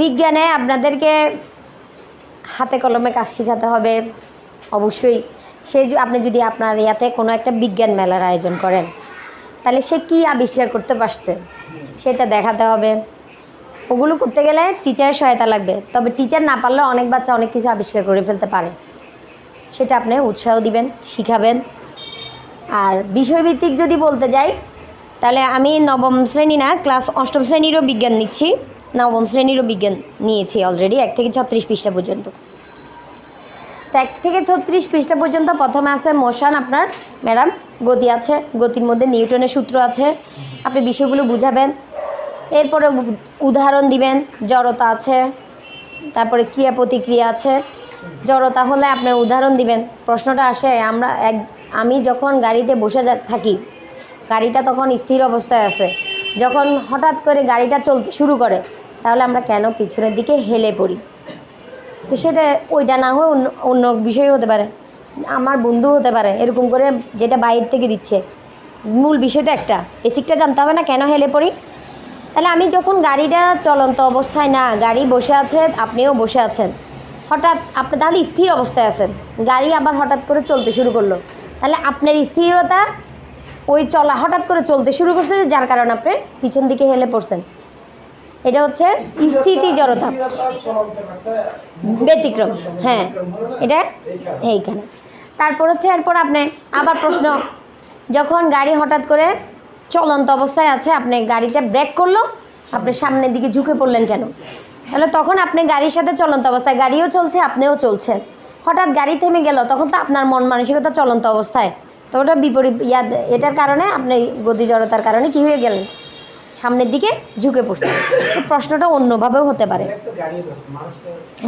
বিজ্ঞানে আপনাদেরকে হাতে কলমে কাজ শেখাতে হবে, অবশ্যই। সেই আপনি যদি আপনার ইয়াতে কোনো একটা বিজ্ঞান মেলার আয়োজন করেন, তাহলে সে কী আবিষ্কার করতে পারছে সেটা দেখাতে হবে। ওগুলো করতে গেলে টিচারের সহায়তা লাগবে, তবে টিচার না পারলে অনেক বাচ্চা অনেক কিছু আবিষ্কার করে ফেলতে পারে। সেটা আপনি উৎসাহ দিবেন, শিখাবেন। আর বিষয়ভিত্তিক যদি বলতে যাই, তাহলে আমি নবম শ্রেণি না, ক্লাস অষ্টম শ্রেণীরও বিজ্ঞান নিচ্ছি। নবম শ্রেণীরও বিজ্ঞান নিয়েছি অলরেডি এক থেকে ছত্রিশ পৃষ্ঠা পর্যন্ত। তো এক থেকে ছত্রিশ পৃষ্ঠা পর্যন্ত প্রথমে আছে মোশন আপনার, ম্যাডাম, গতি আছে, গতির মধ্যে নিউটনের সূত্র আছে, আপনি বিষয়গুলো বুঝাবেন, এরপরে উদাহরণ দিবেন, জড়তা আছে, তারপরে ক্রিয়া প্রতিক্রিয়া আছে, জড়তা হলে আপনি উদাহরণ দিবেন, প্রশ্নটা আসে, আমরা এক, আমি যখন গাড়িতে বসে থাকি, গাড়িটা তখন স্থির অবস্থায় আছে, যখন হঠাৎ করে গাড়িটা চলতে শুরু করে তাহলে আমরা কেন পিছনের দিকে হেলে পড়ি? তো সেটা ওইটা না হয়ে অন্য অন্য বিষয় হতে পারে। আমার বন্ধু হতে পারে, এরকম করে যেটা বাইরের থেকে দিচ্ছে। মূল বিষয় তো একটা। বেসিকটা জানতে হবে না কেন হেলে পড়ি? তাহলে আমি যখন গাড়িটা চলন্ত অবস্থায় না, গাড়ি বসে আছে, আপনিও বসে আছেন। হঠাৎ আপনি তাহলে স্থির অবস্থায় আছেন। গাড়ি আবার হঠাৎ করে চলতে শুরু করল। তাহলে আপনার স্থিরতা ওই চলা হঠাৎ করে চলতে শুরু করছে, যার কারণে আপনি পিছন দিকে হেলে পড়ছেন। এটা হচ্ছে স্থিতি জড়তা। ব্যতিক্রম হ্যাঁ। এটা এইখানে। তারপর হচ্ছে এরপর আপনি আবার প্রশ্ন, যখন গাড়ি হঠাৎ করে চলন্ত অবস্থায় আছে, আপনি গাড়িটা ব্রেক করল, আপনি সামনের দিকে ঝুঁকে পড়লেন কেন? তাহলে তখন আপনি গাড়ির সাথে চলন্ত অবস্থায়, গাড়িও চলছে, আপনিও চলছেন। হঠাৎ গাড়ি থেমে গেল, তখন তো আপনার মন মানসিকতা চলন্ত অবস্থায়। তো ওটা বিপরীত ইয়া এটার কারণে আপনি গতি জড়তার কারণে কী হয়ে গেলেন? সামনের দিকে ঝুঁকে পড়ছে। তো প্রশ্নটা অন্যভাবেও হতে পারে।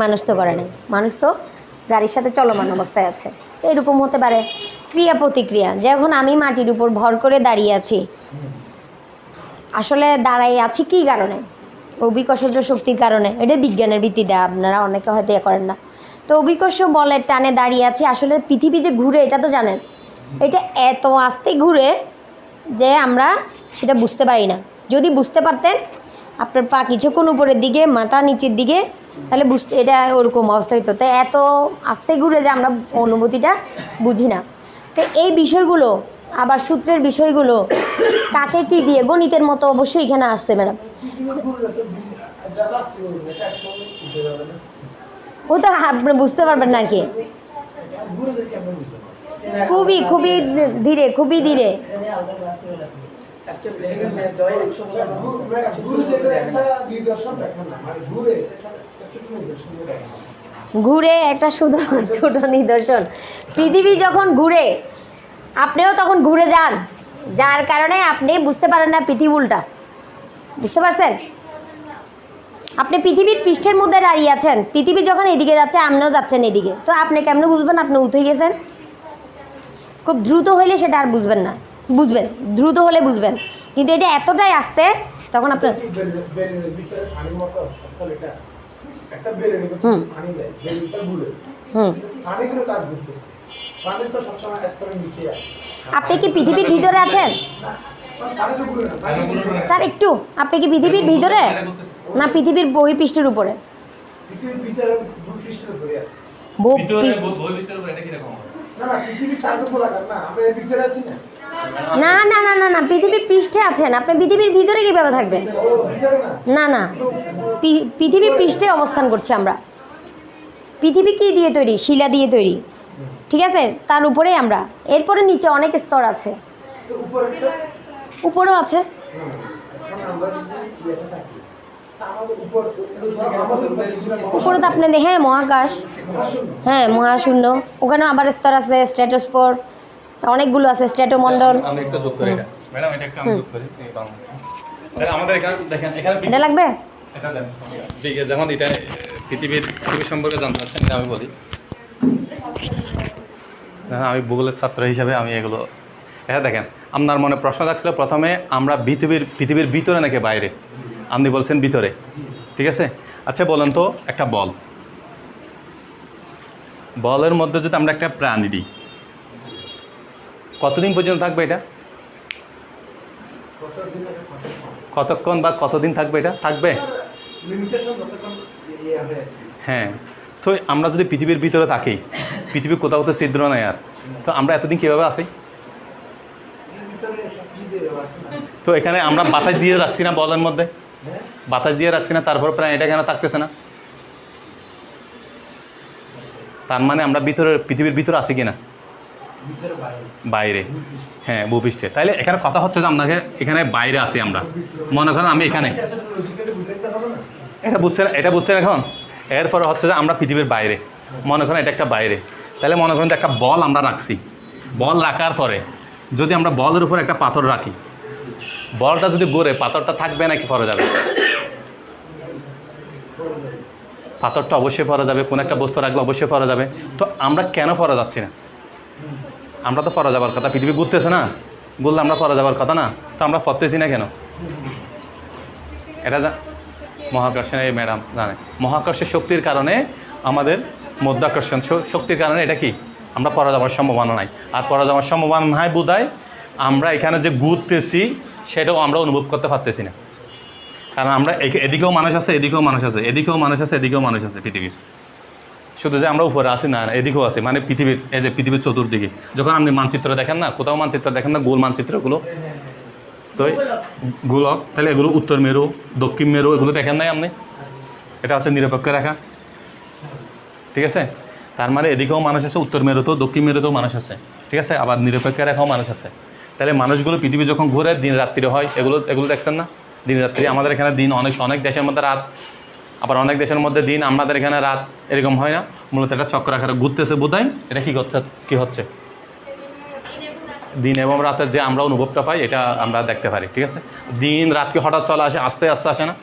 মানুষ তো করে নাই। মানুষ তো গাড়ির সাথে চলমান অবস্থায় আছে। এরকম হতে পারে। ক্রিয়া প্রতিক্রিয়া। যখন আমি মাটির উপর ভর করে দাঁড়িয়ে আছি, আসলে দাঁড়াই আছি কী কারণে? অভিকর্ষজ শক্তির কারণে। এটা বিজ্ঞানের ভিত্তিতে আপনারা অনেকে হয়তো ইয়ে করেন না। তো অভিকর্ষ বলের টানে দাঁড়িয়ে আছি। আসলে পৃথিবী যে ঘুরে, এটা তো জানেন। এটা এত আস্তে ঘুরে যে আমরা সেটা বুঝতে পারি না। যদি বুঝতে পারতেন, আপনার পা কিছুক্ষণ উপরের দিকে, মাথা নিচের দিকে, তাহলে বুঝতে, এটা ওরকম অবস্থা হইতো। তো এত আস্তে ঘুরে যে আমরা অনুভূতিটা বুঝি না। তো এই বিষয়গুলো, আবার সূত্রের বিষয়গুলো, কাকে কি দিয়ে? গণিতের মতো অবশ্যই এখানে আসতে ম্যাডাম। ও তো আপনি বুঝতে পারবেন না কি খুবই খুবই ধীরে খুবই ধীরে। ঘুরে একটা শুধু ছোট নিদর্শন। পৃথিবী যখন ঘুরে আপনিও তখন ঘুরে যান। যার কারণে আপনি বুঝতে পারেন না পৃথিবী উল্টা। বুঝতে পারছেন? আপনি পৃথিবীর পৃষ্ঠের মধ্যে দাঁড়িয়ে আছেন। পৃথিবী যখন এদিকে যাচ্ছে আপনিও যাচ্ছেন এদিকে। তো আপনি কেমন বুঝবেন? আপনি উঠে গেছেন? খুব দ্রুত হলে সেটা আর বুঝবেন না। বুঝবেন দ্রুত হলে বুঝবেন। কিন্তু এটা এতটাই আসতে তখন আপনার হুম। হুম। আপনি কি পৃথিবীর ভিতরে আছেন? স্যার একটু আপনি কি পৃথিবীর ভিতরে? না পৃথিবীর বহিপৃষ্ঠের উপরে? পৃথিবীর ভিতরে না না না না না, পৃথিবীর পৃষ্ঠে আছেন। আপনি পৃথিবীর ভিতরে কীভাবে থাকবেন? না না পৃথিবীর পৃষ্ঠে অবস্থান করছি আমরা। পৃথিবী কি দিয়ে তৈরি? শিলা দিয়ে তৈরি। ঠিক আছে? তার উপরেই আমরা। এরপরে নিচে অনেক স্তর আছে। উপরেও আছে। উপর তো আপনি দেখে হ্যাঁ মহাকাশ। হ্যাঁ মহাশূন্য। ওখানেও আবার স্তর আছে স্ট্র্যাটোস্পোর অনেকগুলো আছে স্ট্র্যাটোমণ্ডল আমি একটু যোগ করি এটা। ম্যাডাম এটা একটু আমি যোগ করি। আমাদের এখানে দেখেন এখানে এটা লাগবে? এটা দেন। যখন এটা পৃথিবীর পৃথিবী সম্পর্কে জানতে এটা আমি বলি। আমি ভূগোলের ছাত্র হিসাবে আমি এগুলো এটা দেখেন আপনার মনে প্রশ্ন থাকছিল প্রথমে আমরা পৃথিবীর পৃথিবীর ভিতরে নাকি বাইরে? আপনি বলছেন ভিতরে। ঠিক আছে? আচ্ছা বলেন তো একটা বল। বলের মধ্যে যদি আমরা একটা প্রাণী দিই কতদিন পর্যন্ত থাকবে এটা? কতক্ষণ বা কতদিন থাকবে এটা? থাকবে। হ্যাঁ। তো আমরা যদি পৃথিবীর ভিতরে থাকি পৃথিবীর কোথাও তো ছিদ্র নাই আর। তো আমরা এতদিন কীভাবে আসি তো এখানে আমরা বাতাস দিয়ে রাখছি না বলের মধ্যে? বাতাস দিয়ে রাখছি না, তারপর প্রায় এটা কেন থাকতেছে না? তার মানে আমরা ভিতরে পৃথিবীর ভিতরে আসি কিনা? বাইরে। হ্যাঁ ভূপৃষ্ঠে তাইলে এখানে কথা হচ্ছে যে আপনাকে এখানে বাইরে আছি আমরা। মনে করেন আমি এখানে। এটা বুঝছেন এটা বুঝছেন এখন? এরপরে হচ্ছে যে আমরা পৃথিবীর বাইরে। মনে করেন এটা একটা বাইরে। তাহলে মনে করেন একটা বল আমরা রাখছি। বল রাখার পরে যদি আমরা বলের উপর একটা পাথর রাখি, বলটা যদি গড়ে, পাথরটা থাকবে নাকি পরে যাবে? পাথরটা অবশ্যই পরা যাবে, কোনো একটা বস্তু রাখলে অবশ্যই পরা যাবে। তো আমরা কেন পরা যাচ্ছি না? আমরা তো পরা যাবার কথা, পৃথিবী ঘুরতেছে না। ঘুরলে আমরা ফরা যাবার কথা না, তো আমরা পড়তেছি না কেন? এটা মহাকর্ষণ এই ম্যাডাম জানে। মহাকর্ষের শক্তির কারণে আমাদের মধ্যাকর্ষণ শক্তির কারণে এটা কি? আমরা পরা যাওয়ার সম্ভাবনা নাই। আর পরা যাওয়ার সম্ভাবনা নাই বোধহয় আমরা এখানে যে ঘুরতেছি, সেটাও আমরা অনুভব করতে পারতেছি না। কারণ আমরা এদিকেও মানুষ আছে, এদিকেও মানুষ আছে, এদিকেও মানুষ আছে, এদিকেও মানুষ আছে পৃথিবীর। শুধু যে আমরা উপরে আছি, না এদিকেও আছে। মানে পৃথিবীর, এই যে পৃথিবীর চতুর্দিকে। যখন আপনি মানচিত্র দেখেন না, কোথাও মানচিত্র দেখেন না, গোল মানচিত্রগুলো। তো গোলক, তাহলে এগুলো উত্তর মেরু, দক্ষিণ মেরু, এগুলো দেখেন নাই আপনি? এটা হচ্ছে নিরপেক্ষ রেখা। ঠিক আছে? তার মানে এদিকেও মানুষ আছে, উত্তর মেরুতেও, দক্ষিণ মেরুতেও মানুষ আছে। ঠিক আছে? আবার নিরপেক্ষ রেখাও মানুষ আছে। তাহলে মানুষগুলো পৃথিবী যখন ঘুরে দিন রাত্রি হয়, এগুলো এগুলো দেখছেন না? দিন রাত্রি আমাদের এখানে দিন অনেক অনেক দেশের মধ্যে রাত আবার অনেক দেশের মধ্যে দিন আমাদের এখানে রাত এরকম হয় না। মূলত এটা চক্র আকারে ঘুরতেছে বোধহয়। এটা কী করছে? কী হচ্ছে? দিন এবং রাতের যে আমরা অনুভবটা পাই, এটা আমরা দেখতে পারি, ঠিক আছে? দিন রাতকে হঠাৎ চলে আসে, আস্তে আস্তে আসে না।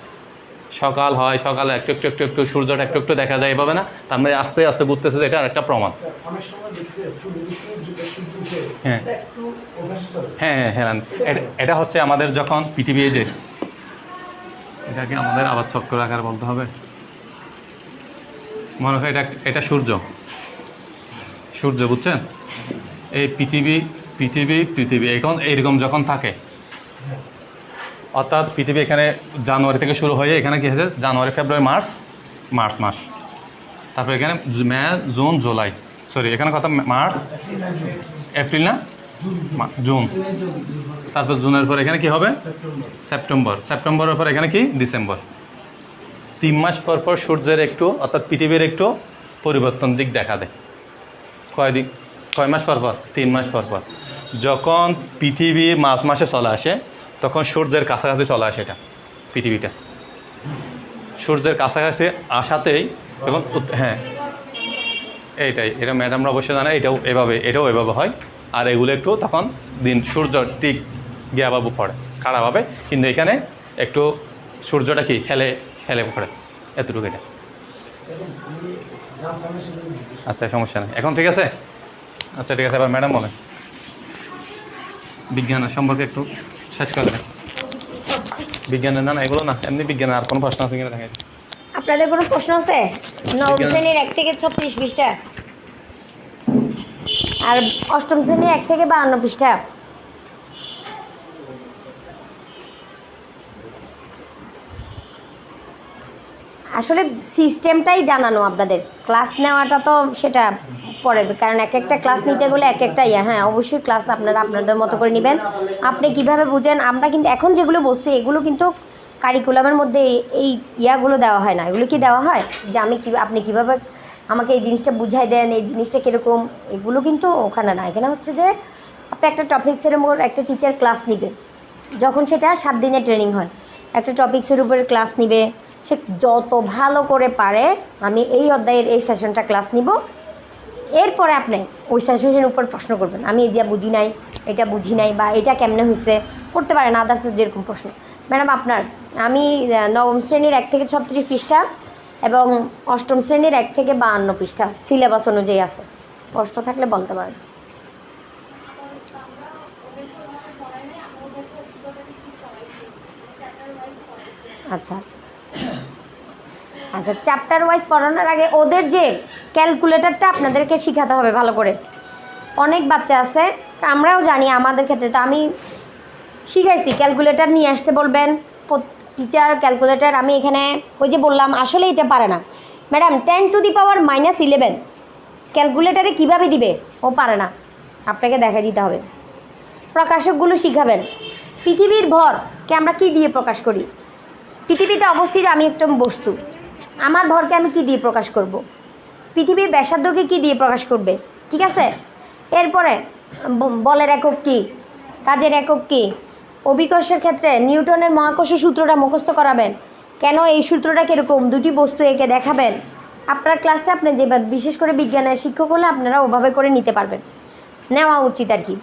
সকাল হয়, সকালে একটু একটু একটু একটু সূর্যটা একটু একটু দেখা যায় এভাবে না। তার মানে আস্তে আস্তে ঘুরতেছে যে এটা একটা প্রমাণ। হ্যাঁ। একটু হ্যাঁ হ্যাঁ এটা হচ্ছে আমাদের যখন পৃথিবী যে এটাকে আমাদের আবার চক্র আকার বলতে হবে। মনে হয় এটা এটা সূর্য। সূর্য, বুঝছেন? এই পৃথিবী পৃথিবী পৃথিবী, এখন এইরকম যখন থাকে, অর্থাৎ পৃথিবী এখানে জানুয়ারি থেকে শুরু হয়ে এখানে কী হয়েছে? জানুয়ারি, ফেব্রুয়ারি, মার্চ মার্চ মাস। তারপর এখানে মে, জুন, জুলাই। সরি, এখানে কথা মার্চ, এপ্রিল না? জুন। তারপর জুনের পর এখানে কি হবে? সেপ্টেম্বর। সেপ্টেম্বরের পর এখানে কি? ডিসেম্বর। তিন মাস পর পর সূর্যের একটু, অর্থাৎ পৃথিবীর একটু পরিবর্তন দিক দেখা দেয়। কয় দিক কয় মাস পর পর? তিন মাস পর পর। যখন পৃথিবী মাস মাসে চলে আসে, তখন সূর্যের কাছাকাছি চলে আসে এটা, পৃথিবীটা। সূর্যের কাছাকাছি আসাতেই তখন হ্যাঁ। এইটাই, এটা ম্যাডামরা অবশ্যই জানে, এটাও এভাবে এটাও এভাবে হয়। আর এগুলো একটু তখন দিন সূর্য ঠিক গিয়াবাবু পড়ে খারাপভাবে কিন্তু এখানে একটু সূর্যটা কি হেলে হেলে পড়ে এতটুকু এটা। আচ্ছা সমস্যা নেই। এখন ঠিক আছে? আচ্ছা ঠিক আছে এবার ম্যাডাম বলেন। বিজ্ঞানের সম্পর্কে একটু শেষ করে বিজ্ঞানের না না এগুলো না এমনি বিজ্ঞানের আর কোনো প্রশ্ন আছে কিনা দেখেন। আপনাদের কোনো প্রশ্ন আছে? নবম শ্রেণির এক থেকে ছত্রিশ পৃষ্ঠা আর অষ্টম শ্রেণি এক থেকে বাহান্ন পৃষ্ঠা। আসলে সিস্টেমটাই জানানো আপনাদের। ক্লাস নেওয়াটা তো সেটা পরের, কারণ এক একটা ক্লাস নিতে গেলে এক একটা ইয়া। হ্যাঁ অবশ্যই ক্লাস আপনারা আপনাদের মতো করে নেবেন। আপনি কীভাবে বুঝেন? আমরা কিন্তু এখন যেগুলো বসছি, এগুলো কিন্তু কারিকুলামের মধ্যে এই- ইয়াগুলো দেওয়া হয় না। এগুলো কি দেওয়া হয়? যে আমি কী আপনি কীভাবে আমাকে এই জিনিসটা বুঝাই দেন, এই জিনিসটা কীরকম, এগুলো কিন্তু ওখানে না। এখানে হচ্ছে যে, আপনি একটা টপিক্সের উপর একটা টিচার ক্লাস নেবে। যখন সেটা সাত দিনের ট্রেনিং হয়, একটা টপিক্সের উপরে ক্লাস নিবে, সে যত ভালো করে পারে, আমি এই অধ্যায়ের এই সেশনটা ক্লাস নিব। এরপরে আপনি ওই সেশনের উপর প্রশ্ন করবেন, আমি এই যে বুঝি নাই, এটা বুঝি নাই, বা এটা কেমনে হয়েছে করতে পারেন আদার্সের যেরকম প্রশ্ন। ম্যাডাম, আপনার, আমি নবম শ্রেণির এক থেকে ছত্রিশ পৃষ্ঠা এবং অষ্টম শ্রেণির এক থেকে বাহান্ন পৃষ্ঠা, সিলেবাস অনুযায়ী আছে। প্রশ্ন থাকলে বলতে পারেন। আচ্ছা। আচ্ছা চ্যাপ্টার ওয়াইজ পড়ানোর আগে ওদের যে ক্যালকুলেটরটা আপনাদেরকে শেখাতে হবে ভালো করে। অনেক বাচ্চা আছে, আমরাও জানি আমাদের ক্ষেত্রে। তো আমি শিখাইছি ক্যালকুলেটর নিয়ে আসতে বলবেন। টিচার ক্যালকুলেটার আমি এখানে ওই যে বললাম আসলে এটা পারে না। Madam ten to the power minus eleven ক্যালকুলেটারে কীভাবে দিবে? ও পারে না। আপনাকে দেখা দিতে হবে। প্রকাশকগুলো শিখাবেন। পৃথিবীর ভরকে আমরা কি দিয়ে প্রকাশ করি? পৃথিবীতে অবস্থিত আমি একটা বস্তু। আমার ভরকে আমি কি দিয়ে প্রকাশ করব। পৃথিবীর ব্যাসার্ধকে কি দিয়ে প্রকাশ করবে? ঠিক আছে? এরপরে বলের একক কি? কাজের একক কি? অভিকর্ষের ক্ষেত্রে নিউটনের মহাকর্ষ সূত্রটা মুখস্থ করাবেন। কেন এই সূত্রটা কীরকম? দুটি বস্তু এঁকে দেখাবেন। আপনার ক্লাসটা আপনি যে বিশেষ করে বিজ্ঞানের শিক্ষক হলে আপনারা ওভাবে করে নিতে পারবেন। নেওয়া উচিত আর কি।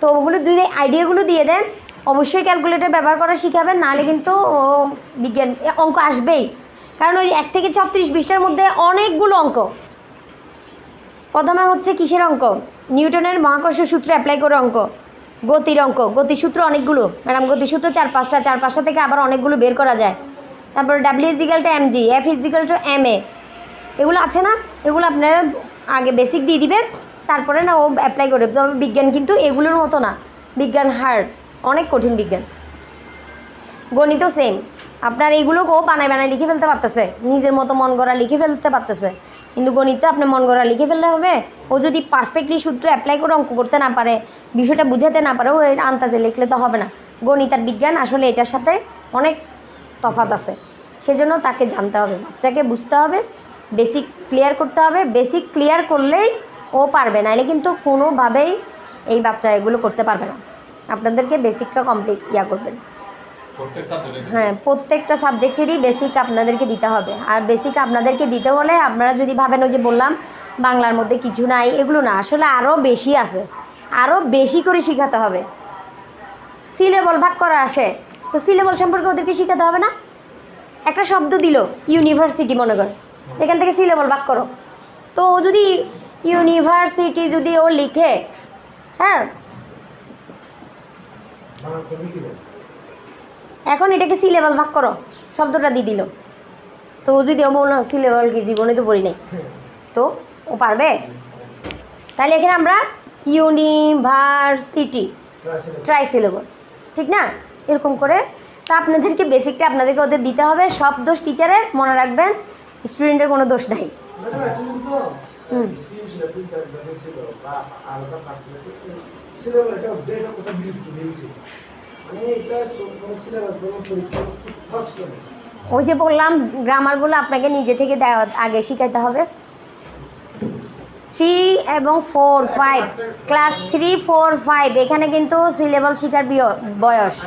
তো ওগুলো যদি আইডিয়াগুলো দিয়ে দেন, অবশ্যই ক্যালকুলেটর ব্যবহার করা শিখাবেন, নাহলে কিন্তু ও বিজ্ঞান অঙ্ক আসবেই। কারণ ওই এক থেকে ছত্রিশ বিশটার মধ্যে অনেকগুলো অঙ্ক। প্রথমে হচ্ছে কিসের অঙ্ক? নিউটনের মহাকর্ষ সূত্র অ্যাপ্লাই করে অঙ্ক। গতির অঙ্ক, গতিসূত্র অনেকগুলো। ম্যাডাম, গতিসূত্র চার পাঁচটা চার পাঁচটা থেকে আবার অনেকগুলো বের করা যায়। তারপর W equal to M G F equal to M A এগুলো আছে না? এগুলো আপনারা আগে বেসিক দিয়ে দিবে তারপরে না ও অ্যাপ্লাই করে তবে বিজ্ঞান কিন্তু এগুলোর মতো না। বিজ্ঞান হার্ড অনেক কঠিন বিজ্ঞান। গণিতও সেম আপনার এইগুলোকেও বানায় বানায় লিখে ফেলতে পারতেছে। নিজের মতো মন গড়া লিখে ফেলতে পারতেছে। কিন্তু গণিত আপনি মন গড়া লিখে ফেললে হবে। ও যদি পারফেক্টলি সূত্র অ্যাপ্লাই করে অঙ্ক করতে না পারে, বিষয়টা বুঝাতে না পারে, ও এর আন্তাজে লিখলে তো হবে না। গণিত আর বিজ্ঞান আসলে এটার সাথে অনেক তফাৎ আছে। সেজন্য তাকে জানতে হবে, বাচ্চাকে বুঝতে হবে বেসিক ক্লিয়ার করতে হবে। বেসিক ক্লিয়ার করলেই ও পারবে না এলে কিন্তু কোনোভাবেই এই বাচ্চা এগুলো করতে পারবে না। আপনাদেরকে বেসিকটা কমপ্লিট ইয়া করবেন। হ্যাঁ প্রত্যেকটা সাবজেক্টেরই বেসিক আপনাদেরকে দিতে হবে। আর বেসিক আপনাদেরকে দিতে হলে আপনারা যদি ভাবেন ওই যে বললাম বাংলার মধ্যে কিছু নাই এগুলো না আসলে আরও বেশি আছে। আরও বেশি করে শেখাতে হবে। সিলেবল ভাগ করা আসে। তো সিলেবল সম্পর্কে ওদেরকে শেখাতে হবে না? একটা শব্দ দিল ইউনিভার্সিটি মনে করো। এখান থেকে সিলেবল ভাগ করো। তো ও যদি ইউনিভার্সিটি যদি ও লিখে হ্যাঁ বানান করবি কি বল? এখন এটাকে সি লেভেল ভাগ করো। শব্দটা দিয়ে দিল। তো ও যদি ও বলল সি লেভেল কি জীবনে তো পড়ি নাই। তো ও পারবে? তাহলে এখানে আমরা ইউনিভার্সিটি. ট্রাই সিলেবল ঠিক না? এরকম করে। তা আপনাদেরকে বেসিকটা আপনাদেরকে ওদের দিতে হবে। সব দোষ টিচারের মনে রাখবেন স্টুডেন্টের কোনো দোষ নাই। হুম। ওই যে বললাম, গ্রামারগুলো আপনাকে নিজে থেকে দেওয়া আগে শিখাইতে হবে। থ্রি এবং four, five, class three, four, five, এখানে কিন্তু সিলেবল শেখার বিয়- বয়স।